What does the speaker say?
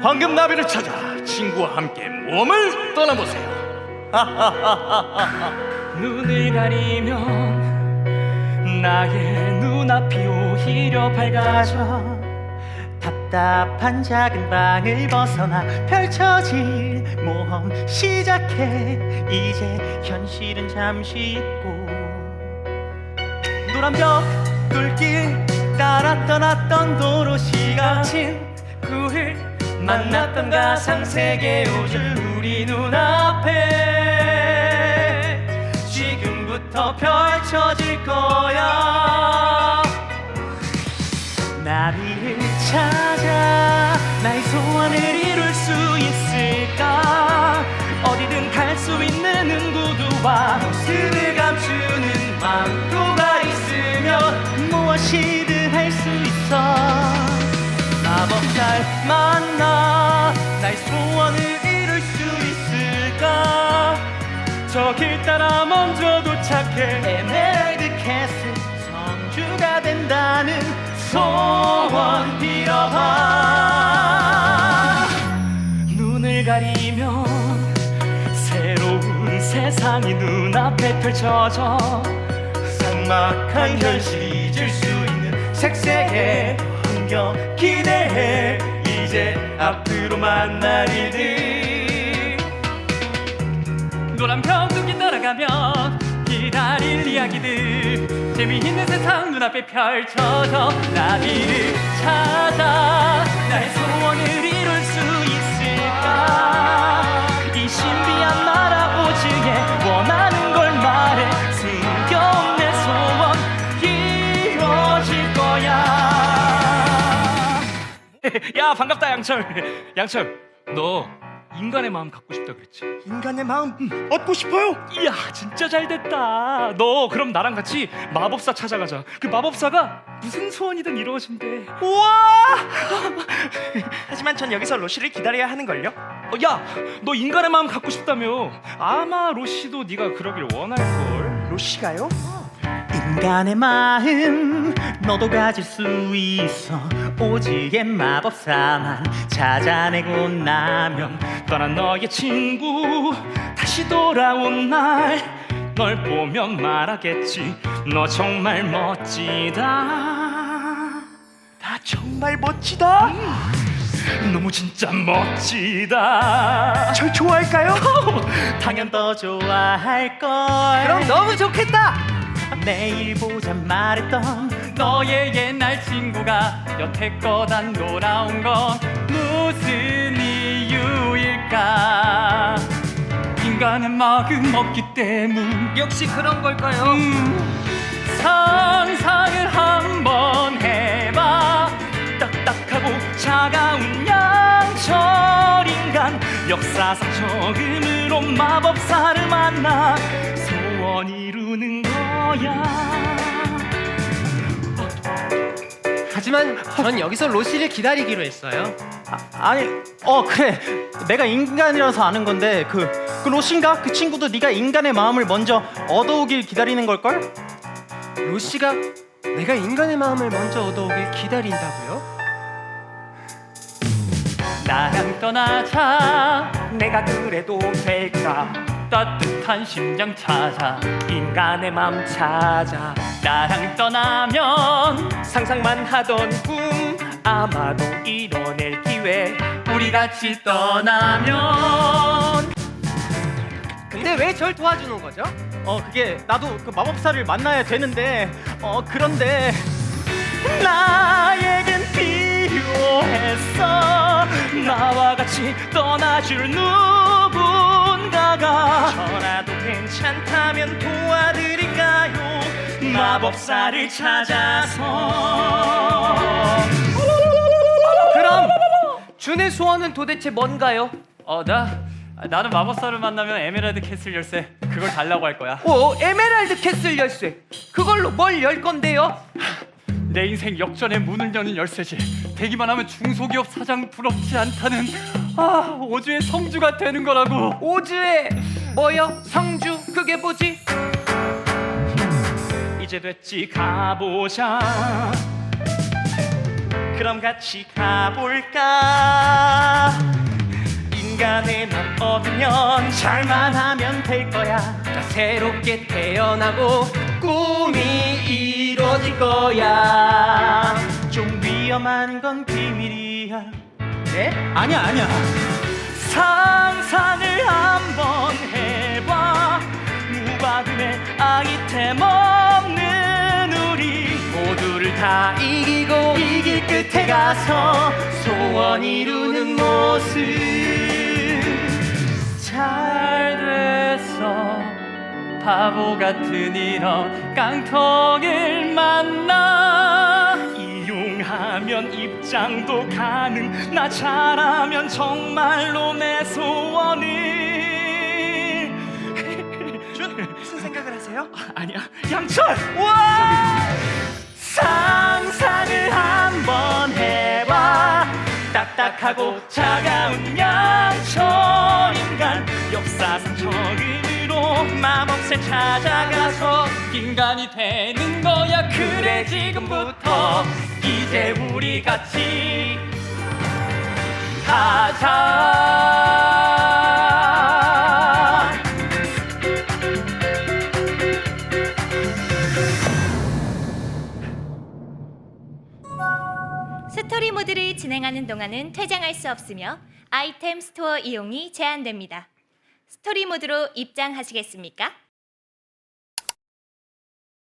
황금 나비를 찾아 친구와 함께 모험을 떠나보세요. 눈을 가리면 나의 눈앞이 오히려 밝아져 답답한 작은 방을 벗어나 펼쳐질 모험 시작해 이제 현실은 잠시 잊고 노란 벽 뚫길 따라 떠났던 도로시가 친구를 만났던 가상 세계 요즘 우리 눈앞에. 지금부터 펼쳐질 거야. 나비를 찾아 나의 소원을 이룰 수 있을까? 어디든 갈 수 있는 응구두와 모습을 감추는 망토가 있으면 무엇이든 할 수 있어 마법 잘 만나 나의 소원을 이룰 수 있을까? 저 길 따라 먼저 도착해 에메랄드 캐슬 성주가 된다는 소원 빌어봐. 눈을 가리면 새로운 세상이 눈앞에 펼쳐져 삭막한 현실이 잊을 수 있는 색색의 환경 기대해. 이제 앞으로 만날 일들. 노란 병뚜기 따라가면 기다릴 이야기들. 재미있는 세상 눈앞에 펼쳐져 나비를 찾아. 나의 소원을 이룰 수 있을까? 이 신비한 나라 야 반갑다 양철. 양철 너 인간의 마음 갖고 싶다 그랬지? 인간의 마음 얻고 싶어요? 이야 진짜 잘 됐다. 너 그럼 나랑 같이 마법사 찾아가자. 그 마법사가 무슨 소원이든 이루어진대. 우와! 하지만 전 여기서 로시를 기다려야 하는 걸요? 어, 야너 인간의 마음 갖고 싶다며. 아마 로시도 네가 그러길 원할 걸. 로시가요? 인간의 마음 너도 가질 수 있어. 오지의 마법사만 찾아내고 나면 떠난 너의 친구 다시 돌아온 날 널 보면 말하겠지. 너 정말 멋지다. 나 정말 멋지다? 너무 진짜 멋지다. 절 좋아할까요? 당연 더 좋아할걸. 그럼 너무 좋겠다. 내일 보자 말했던 너의 옛날 친구가 여태껏 안 돌아온 건 무슨 이유일까 인간의 마음 없기 때문 역시 그런 걸까요? 음, 상상을 한번 해봐 딱딱하고 차가운 양철 인간 역사상 처음으로 마법사를 만나 소원 이루 는 거야 하지만 전 여기서 로시를 기다리기로 했어요. 아니 어 그래 내가 인간이라서 아는 건데 그, 그 로신가? 그 친구도 네가 인간의 마음을 먼저 얻어오길 기다리는 걸걸? 로시가 내가 인간의 마음을 먼저 얻어오길 기다린다고요? 나랑 떠나자 내가 그래도 될까 따뜻한 심장 찾아 인간의 맘 찾아. 나랑 떠나면 상상만 하던 꿈 아마도 이뤄낼 기회 우리 같이 떠나면. 근데 왜 절 도와주는 거죠? 어 그게 나도 그 마법사를 만나야 되는데 어 그런데 나에겐 필요했어. 나와 같이 떠나줄 누군 가가 저라도 괜찮다면 도와드릴까요 마법사를 찾아서 그럼 준의 소원은 도대체 뭔가요? 어, 나 나는 마법사를 만나면 에메랄드 캐슬 열쇠 그걸 달라고 할 거야. 오 에메랄드 캐슬 열쇠. 그걸로 뭘 열 건데요? 내 인생 역전의 문을 여는 열쇠지. 되기만 하면 중소기업 사장 부럽지 않다는 아 오주의 성주가 되는 거라고. 오즈의 뭐요? 성주 그게 뭐지? 이제 됐지 가보자. 그럼 같이 가볼까 인간의 맘 얻으면 잘만 하면 될 거야 새롭게 태어나고 꿈이 이루어질 거야 좀 위험한 건 비밀이 야 네? 아니야 아니야. 상상을 한번 해봐. 무과금의 아이템 없는 우리 모두를 다 이기고 이길 끝에 가서 소원 이루는 모습. 잘 됐어 바보 같은 이런 깡통을 만나 이용하면 입장도 가능. 나 잘하면 정말로 내 소원을 준 무슨 생각을 하세요? 아니야. 양철! 와! 상상을 한번 해봐. 딱딱하고 차가운 양철 인간. 역사상 처음으로 마법새 찾아가서 인간이 되는 거야 그래 지금부터 이제 우리 같이 하자 스토리 모드를 진행하는 동안은 퇴장할 수 없으며 아이템 스토어 이용이 제한됩니다. 스토리 모드로 입장하시겠습니까?